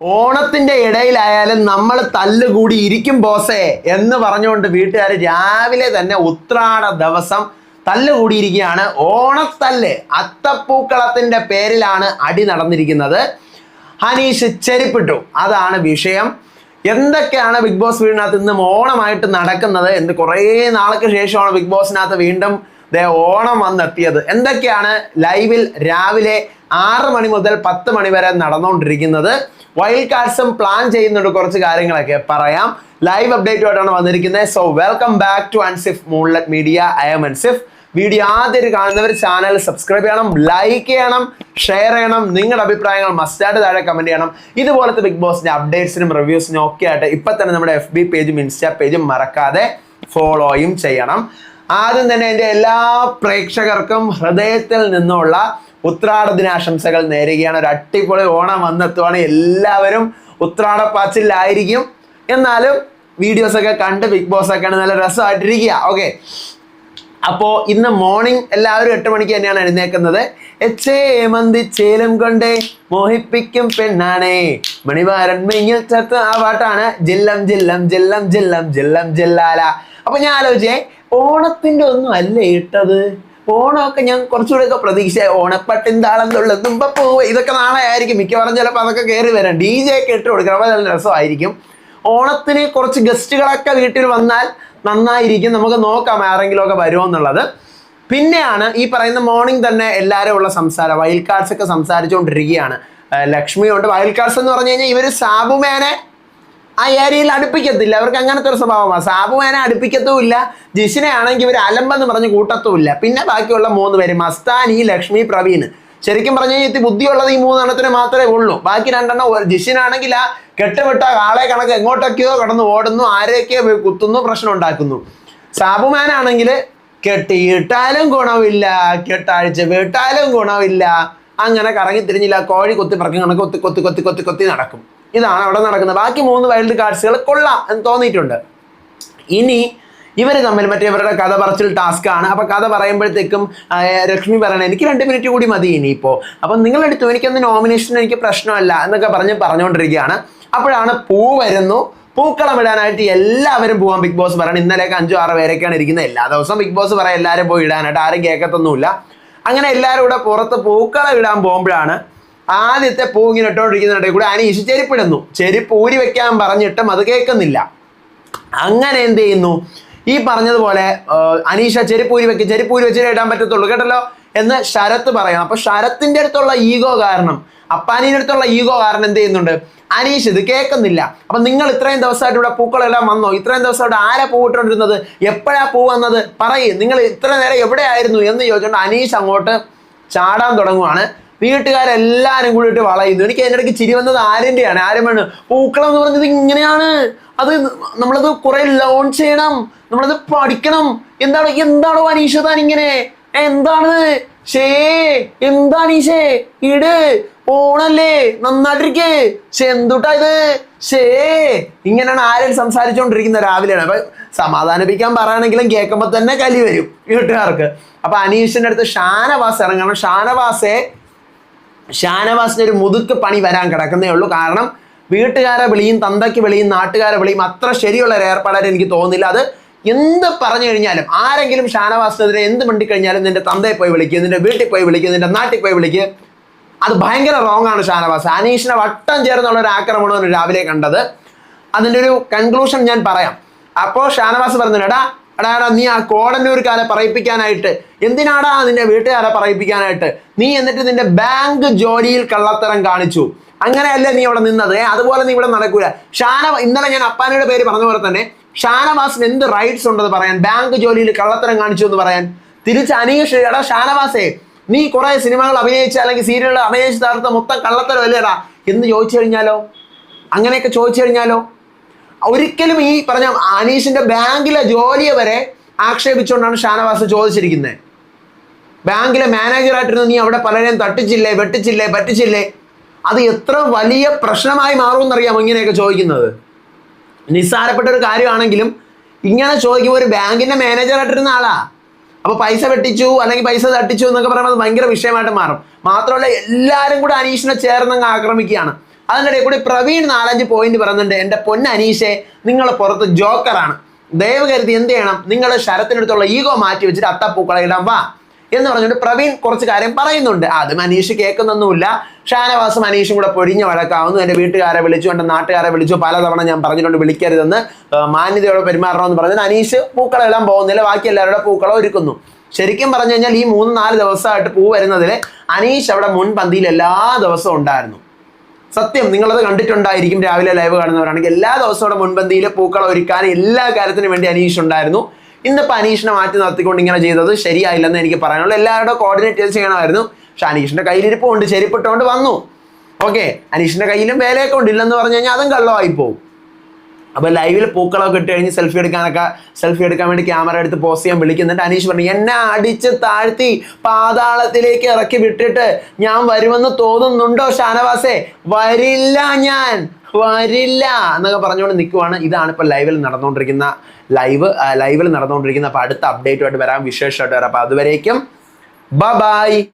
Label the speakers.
Speaker 1: ഓണത്തിന്റെ ഇടയിലായാലും നമ്മൾ തല്ലുകൂടി ഇരിക്കും ബോസേ എന്ന് പറഞ്ഞുകൊണ്ട് വീട്ടുകാർ രാവിലെ തന്നെ ഉത്രാട ദിവസം തല്ലുകൂടിയിരിക്കുകയാണ്. ഓണത്തല്ല് അത്തപ്പൂക്കളത്തിന്റെ പേരിലാണ് അടി നടന്നിരിക്കുന്നത്. ഹനീഷ് ചെരിപ്പിട്ടു. അതാണ് വിഷയം. എന്തൊക്കെയാണ് ബിഗ് ബോസ് വീടിനകത്ത് ഇന്ന് ഓണമായിട്ട് നടക്കുന്നത് എന്ന് കുറേ നാൾക്ക് ശേഷമാണ് ബിഗ് ബോസിനകത്ത് വീണ്ടും ദേ ഓണം വന്നെത്തിയത്. എന്തൊക്കെയാണ് ലൈവിൽ രാവിലെ ആറ് മണി മുതൽ പത്ത് മണി വരെ നടന്നുകൊണ്ടിരിക്കുന്നത്. വൈൽഡ് കാർഡ്സും പ്ലാൻ ചെയ്യുന്നുണ്ട് കുറച്ച് കാര്യങ്ങളൊക്കെ. പറയാം. ലൈവ് അപ്ഡേറ്റുമായിട്ടാണ് വന്നിരിക്കുന്നത്. So welcome back to Ansif moonlight media I M Ansif video ആദ്യം കാണുന്നവർ ചാനൽ സബ്സ്ക്രൈബ് ചെയ്യണം ലൈക്ക് ചെയ്യണം ഷെയർ ചെയ്യണം. നിങ്ങളുടെ അഭിപ്രായങ്ങൾ മസ്റ്റായിട്ട് താഴെ കമന്റ് ചെയ്യണം. ഇതുപോലത്തെ ബിഗ് ബോസിന്റെ അപ്ഡേറ്റ്സിനും റിവ്യൂസിനും ഒക്കെ ആയിട്ട് ഇപ്പൊ തന്നെ നമ്മുടെ എഫ് ബി പേജും ഇൻസ്റ്റാ പേജും മറക്കാതെ ഫോളോയും ചെയ്യണം. ആദ്യം തന്നെ എന്റെ എല്ലാ പ്രേക്ഷകർക്കും ഹൃദയത്തിൽ നിന്നുള്ള ഉത്രാട ദിനാശംസകൾ നേരുകയാണ്. ഒരു അട്ടിപ്പൊളി ഓണം വന്നെത്തുവാണ്. എല്ലാവരും ഉത്രാടപ്പാച്ചിലായിരിക്കും എന്നാലും വീഡിയോസ് ഒക്കെ കണ്ട് ബിഗ് ബോസ് ഒക്കെ നല്ല രസമായിട്ടിരിക്കുക. ഓക്കെ അപ്പോ ഇന്ന് മോർണിംഗ് എല്ലാവരും എട്ട് മണിക്ക് തന്നെയാണ് എഴുന്നേക്കുന്നത് എച്ചേ ചേലം കൊണ്ടേ മോഹിപ്പിക്കും പെണ്ണാണേ. മണിവാരൻ മെങ്ങിൽ ചത്ത് ആ പാട്ടാണ്. ജില്ലം ജില്ലം ജില്ലം ജില്ലം ജില്ലം ജില്ലാല. അപ്പൊ ഞാൻ ആലോചിച്ചേ ഓണത്തിന്റെ ഒന്നും അല്ലേ ഇട്ടത്? ഓണമൊക്കെ ഞാൻ കുറച്ചുകൂടെ ഒക്കെ പ്രതീക്ഷ ഓണപ്പട്ടിൻ താളം തുള്ളും തുമ്പപ്പൂവ് ഇതൊക്കെ നാളെ ആയിരിക്കും. മിക്കവാറും ചിലപ്പോൾ അതൊക്കെ കയറി വരാം. ഡി ജെ ഒക്കെ ഇട്ട് കൊടുക്കണം അപ്പോൾ നല്ല രസമായിരിക്കും. ഓണത്തിന് കുറച്ച് ഗസ്റ്റുകളൊക്കെ വീട്ടിൽ വന്നാൽ നന്നായിരിക്കും. നമുക്ക് നോക്കാം ആരെങ്കിലുമൊക്കെ വരുമോ എന്നുള്ളത് പിന്നെയാണ് ഈ പറയുന്ന മോർണിംഗ് തന്നെ എല്ലാവരും ഉള്ള സംസാരം. വൈൽഡ് കാർഡ്സ് ഒക്കെ സംസാരിച്ചുകൊണ്ടിരിക്കുകയാണ്. ലക്ഷ്മിയുണ്ട്. വൈൽഡ് കാർഡ്സ് എന്ന് പറഞ്ഞു കഴിഞ്ഞാൽ ഇവർ സാബുമേനെ ആ ഏരിയയിൽ അടുപ്പിക്കത്തില്ല. അവർക്ക് അങ്ങനത്തെ ഒരു സ്വഭാവമാണ്. സാബുമേനെ അടുപ്പിക്കത്തുമില്ല. ജിഷിനെ ആണെങ്കിൽ ഇവർ അലമ്പെന്ന് പറഞ്ഞ് കൂട്ടത്തുമില്ല. പിന്നെ ബാക്കിയുള്ള മൂന്ന് പേര്. മസ്താനി ലക്ഷ്മി പ്രവീൺ. ശരിക്കും പറഞ്ഞു കഴിഞ്ഞാൽ ബുദ്ധിയുള്ളത് ഈ മൂന്നെണ്ണത്തിന് മാത്രമേ ഉള്ളൂ. ബാക്കി രണ്ടെണ്ണം ജിഷിനാണെങ്കിൽ ആ കെട്ടുവിട്ട ആളെ കണക്ക് എങ്ങോട്ടൊക്കെയോ കടന്ന് ഓടുന്നു. ആരെയൊക്കെയോ കുത്തുന്നു പ്രശ്നം ഉണ്ടാക്കുന്നു. സാബുമാനാണെങ്കിൽ കെട്ടിയിട്ടാലും ഗുണമില്ല കെട്ടാഴ്ച വിട്ടാലും ഗുണമില്ല. അങ്ങനെ കറങ്ങി തിരിഞ്ഞില്ല കോഴി കൊത്തി പറക്കും കണക്ക് കൊത്തി കൊത്തി കൊത്തി കൊത്തി കൊത്തി നടക്കും. ഇതാണ് അവിടെ നടക്കുന്നത്. ബാക്കി മൂന്ന് വൈൽഡ് കാർഡ്സുകൾ കൊള്ളാം എന്ന് തോന്നിയിട്ടുണ്ട്. ഇനി ഇവർ തമ്മിൽ മറ്റേ ഇവരുടെ കഥ പറച്ചിൽ ടാസ്ക് ആണ്. അപ്പൊ കഥ പറയുമ്പോഴത്തേക്കും ലക്ഷ്മി പറയണ എനിക്ക് രണ്ട് മിനിറ്റ് കൂടി മതി ഇനിയിപ്പോ. അപ്പൊ നിങ്ങൾ എടുത്തു എനിക്കൊന്ന് നോമിനേഷൻ എനിക്ക് പ്രശ്നമല്ല എന്നൊക്കെ പറഞ്ഞ് പറഞ്ഞുകൊണ്ടിരിക്കുകയാണ് അപ്പോഴാണ് പൂ വരുന്നു. പൂക്കളം ഇടാനായിട്ട് എല്ലാവരും പോവാൻ ബിഗ് ബോസ് പറയണം. ഇന്നലെയൊക്കെ അഞ്ചോ ആറ് പേരൊക്കെയാണ് ഇരിക്കുന്നത്. എല്ലാ ദിവസവും ബിഗ് ബോസ് പറയാം എല്ലാവരും പോയി ഇടാനായിട്ട്. ആരും കേൾക്കത്തൊന്നുമില്ല. അങ്ങനെ എല്ലാവരും കൂടെ പുറത്ത് പൂക്കളം ഇടാൻ പോകുമ്പോഴാണ് ആദ്യത്തെ പൂ ഇങ്ങനെ ഇട്ടുകൊണ്ടിരിക്കുന്നിടയിൽ കൂടെ അനീഷ് ചെരുപ്പിടുന്നു. ചെരുപ്പ് ഊരി വെക്കാൻ പറഞ്ഞിട്ടും അത് കേൾക്കുന്നില്ല. അങ്ങനെ എന്ത് ചെയ്യുന്നു? ഈ പറഞ്ഞതുപോലെ അനീഷ ചെരുപ്പൂരി വെക്ക് ചെരുപ്പൂരി വെച്ചിട്ട് ഇടാൻ പറ്റത്തുള്ളൂ കേട്ടല്ലോ? എന്ന് ശരത്ത് പറയണം. അപ്പൊ ശരത്തിന്റെ അടുത്തുള്ള ഈഗോ കാരണം അപ്പാനീന്റെ അടുത്തുള്ള ഈഗോ കാരണം എന്ത് ചെയ്യുന്നുണ്ട്? അനീഷ് ഇത് കേൾക്കുന്നില്ല. അപ്പൊ നിങ്ങൾ ഇത്രയും ദിവസമായിട്ട് ഇവിടെ പൂക്കളെല്ലാം വന്നോ? ഇത്രയും ദിവസമായിട്ട് ആരാ പൂവിട്ടുകൊണ്ടിരുന്നത് എപ്പോഴാ പൂ വന്നത്? പറയും. നിങ്ങൾ ഇത്ര നേരം എവിടെയായിരുന്നു എന്ന് ചോദിച്ചുകൊണ്ട് അനീഷ് അങ്ങോട്ട് ചാടാൻ തുടങ്ങുവാണ്. വീട്ടുകാരെല്ലാരും കൂടിയിട്ട് വളയുന്നു എനിക്ക് അതിന്റെ ഇടയ്ക്ക് ചിരി വന്നത് ആരിന്റെയാണ് ആരും വേണം പൂക്കളം എന്ന് പറഞ്ഞത് ഇങ്ങനെയാണ്. അത് നമ്മളത് കുറെ ലോൺ ചെയ്യണം. നമ്മളത് പഠിക്കണം. എന്താണ് എന്താണ് അനീഷ താൻ ഇങ്ങനെ? എന്താണ്? ഷേ എന്താണ് ഈശേ ഇട്. ഓണല്ലേ നന്നായിട്ടിരിക്കേ. ഷേ എന്തുട്ടാ ഇത്? ഷേ. ഇങ്ങനെയാണ് ആരും സംസാരിച്ചുകൊണ്ടിരിക്കുന്നത് രാവിലെയാണ്. അപ്പൊ സമാധാനിപ്പിക്കാൻ പറയുകയാണെങ്കിലും കേൾക്കുമ്പോൾ തന്നെ കലി വരും വീട്ടുകാർക്ക്. അപ്പൊ അനീഷിന്റെ അടുത്ത് ഷാനവാസ് ഇറങ്ങണം. ഷാനവാസെ ഷാനവാസിന് ഒരു മുതുക്ക് പണി വരാൻ കിടക്കുന്നേ ഉള്ളൂ. കാരണം വീട്ടുകാരെ വിളിയും തന്തയ്ക്ക് വിളിയും നാട്ടുകാരെ വിളിയും അത്ര ശരിയുള്ള ഒരു ഏർപ്പാടായിട്ട് എനിക്ക് തോന്നുന്നില്ല. അത് എന്ത് പറഞ്ഞു കഴിഞ്ഞാലും ആരെങ്കിലും ഷാനവാസിനെതിരെ എന്ത് മിണ്ടിക്കഴിഞ്ഞാലും നിന്റെ തന്തയെ പോയി വിളിക്കുക നിന്റെ വീട്ടിൽ പോയി വിളിക്കുക നിന്റെ നാട്ടിൽ പോയി വിളിക്കുക അത് ഭയങ്കര റോങ് ആണ് ഷാനവാസ്. അനീഷിനെ വട്ടം ചേർന്നുള്ള ഒരു ആക്രമണമാണ് രാവിലെ കണ്ടത്. അതിന്റെ ഒരു കൺക്ലൂഷൻ ഞാൻ പറയാം. അപ്പോൾ ഷാനവാസ് പറഞ്ഞു എടാ നീ ആ കോടന്നൂർക്കാരെ പറയിപ്പിക്കാനായിട്ട് എന്തിനാടാ നിന്റെ വീട്ടുകാരെ പറയിപ്പിക്കാനായിട്ട്? നീ എന്നിട്ട് നിന്റെ ബാങ്ക് ജോലിയിൽ കള്ളത്തരം കാണിച്ചു. അങ്ങനെയല്ലേ നീ അവിടെ നിന്നത്? അതുപോലെ നീ ഇവിടെ നടക്കൂല. ഷാന ഇന്നലെ ഞാൻ അപ്പാനയുടെ പേര് പറഞ്ഞ പോലെ തന്നെ ഷാനവാസിന് എന്ത് റൈറ്റ്സ് ഉണ്ടെന്ന് പറയാൻ? ബാങ്ക് ജോലിയിൽ കള്ളത്തരം കാണിച്ചു എന്ന് പറയാൻ? തിരിച്ച് അനീഷ് എടാ ഷാനവാസേ നീ കുറെ സിനിമകൾ അഭിനയിച്ച അല്ലെങ്കിൽ സീരിയലുകൾ അഭിനയിച്ച് തകർത്ത മൊത്തം കള്ളത്തരം അല്ലേടാ എന്ന് ചോദിച്ചു കഴിഞ്ഞാലോ? അങ്ങനെയൊക്കെ ചോദിച്ചു കഴിഞ്ഞാലോ? ഒരിക്കലും ഈ പറഞ്ഞ അനീഷിന്റെ ബാങ്കിലെ ജോലിയെ വരെ ആക്ഷേപിച്ചുകൊണ്ടാണ് ഷാനവാസ് ചോദിച്ചിരിക്കുന്നത് ബാങ്കിലെ മാനേജറായിട്ടിരുന്ന് നീ അവിടെ പലരെയും തട്ടിച്ചില്ലേ വെട്ടിച്ചില്ലേ പറ്റിച്ചില്ലേ? അത് എത്ര വലിയ പ്രശ്നമായി മാറുമെന്നറിയാമോ ഇങ്ങനെയൊക്കെ ചോദിക്കുന്നത്? നിസ്സാരപ്പെട്ട ഒരു കാര്യമാണെങ്കിലും ഇങ്ങനെ ചോദിക്കുമ്പോൾ ഒരു ബാങ്കിന്റെ മാനേജറായിട്ടിരുന്ന ആളാ. അപ്പൊ പൈസ വെട്ടിച്ചു അല്ലെങ്കിൽ പൈസ തട്ടിച്ചു എന്നൊക്കെ പറയുമ്പോൾ അത് ഭയങ്കര വിഷയമായിട്ട് മാറും. മാത്രമല്ല എല്ലാവരും കൂടെ അനീഷിനെ ചേർന്നങ്ങ് ആക്രമിക്കുകയാണ്. അതിന്റെ കൂടി പ്രവീൺ നാലഞ്ച് പോയിന്റ് പറയുന്നുണ്ട്. എന്റെ പൊന്ന അനീഷെ നിങ്ങൾ പുറത്ത് ജോക്കറാണ് ദയവ് കരുതി എന്ത് ചെയ്യണം? നിങ്ങൾ ശരത്തിനടുത്തുള്ള ഈഗോ മാറ്റി വെച്ചിട്ട് അത്തപ്പൂക്കളെ ഇടാൻ വാ. എന്ന് പറഞ്ഞുകൊണ്ട് പ്രവീൺ കുറച്ച് കാര്യം പറയുന്നുണ്ട്. അത് മനീഷ് കേൾക്കുന്നൊന്നുമില്ല. ഷാനവാസും മനീഷും കൂടെ പൊരിഞ്ഞ വഴക്കാവുന്നു. എന്റെ വീട്ടുകാരെ വിളിച്ചു എന്റെ നാട്ടുകാരെ വിളിച്ചു. പലതവണ ഞാൻ പറഞ്ഞിട്ടുണ്ട് വിളിക്കരുതെന്ന് മാന്യതയോടെ പെരുമാറണമെന്ന് പറഞ്ഞിട്ട് അനീഷ് പൂക്കളെല്ലാം പോകുന്നില്ല. ബാക്കി എല്ലാവരുടെ പൂക്കളോ ഒരുക്കുന്നു. ശരിക്കും പറഞ്ഞു കഴിഞ്ഞാൽ ഈ മൂന്ന് നാല് ദിവസമായിട്ട് പൂ വരുന്നതിൽ അനീഷ് അവിടെ മുൻപന്തിയിൽ എല്ലാ ദിവസവും ഉണ്ടായിരുന്നു. സത്യം നിങ്ങളത് കണ്ടിട്ടുണ്ടായിരിക്കും രാവിലെ ലൈവ് കാണുന്നവരാണെങ്കിൽ. എല്ലാ ദിവസവും മുൻപന്തിയിൽ പൂക്കളം ഒരുക്കാൻ എല്ലാ കാര്യത്തിനും വേണ്ടി അനീഷ് ഉണ്ടായിരുന്നു. ഇന്നിപ്പോൾ അനീഷിനെ മാറ്റി നിർത്തിക്കൊണ്ട് ഇങ്ങനെ ചെയ്തത് ശരിയായില്ലെന്ന് എനിക്ക് പറയാനുള്ളൂ. എല്ലാവരുടെ കോർഡിനേറ്റ് ചെയ്യണമായിരുന്നു. പക്ഷെ അനീഷിന്റെ കയ്യിലിരിപ്പുണ്ട് ചെരിപ്പിട്ടുകൊണ്ട് വന്നു. ഓക്കെ അനീഷിന്റെ കയ്യിലും വേലയൊക്കെ ഉണ്ട്. ഇല്ലെന്ന് പറഞ്ഞു കഴിഞ്ഞാൽ അതും കള്ളമായി പോകും അപ്പോൾ ലൈവിൽ പൂക്കളൊക്കെ ഇട്ട് കഴിഞ്ഞ് സെൽഫി എടുക്കാനൊക്കെ സെൽഫി എടുക്കാൻ വേണ്ടി ക്യാമറ എടുത്ത് പോസ്റ്റ് ചെയ്യാൻ വിളിക്കുന്നുണ്ട്. അനീഷ് പറഞ്ഞു എന്നെ അടിച്ച് താഴ്ത്തി പാതാളത്തിലേക്ക് ഇറക്കി വിട്ടിട്ട് ഞാൻ വരുമെന്ന് തോന്നുന്നുണ്ടോ ഷാനവാസേ? വരില്ല ഞാൻ വരില്ല എന്നൊക്കെ പറഞ്ഞുകൊണ്ട് നിൽക്കുവാണ് ഇതാണ് ഇപ്പോൾ ലൈവിൽ നടന്നുകൊണ്ടിരിക്കുന്ന ലൈവ് ലൈവിൽ നടന്നുകൊണ്ടിരിക്കുന്ന അപ്പോൾ അടുത്ത അപ്ഡേറ്റുമായിട്ട് വരാം. വിശേഷമായിട്ട് വരാം. അപ്പോൾ അതുവരേക്കും ബ ബായ്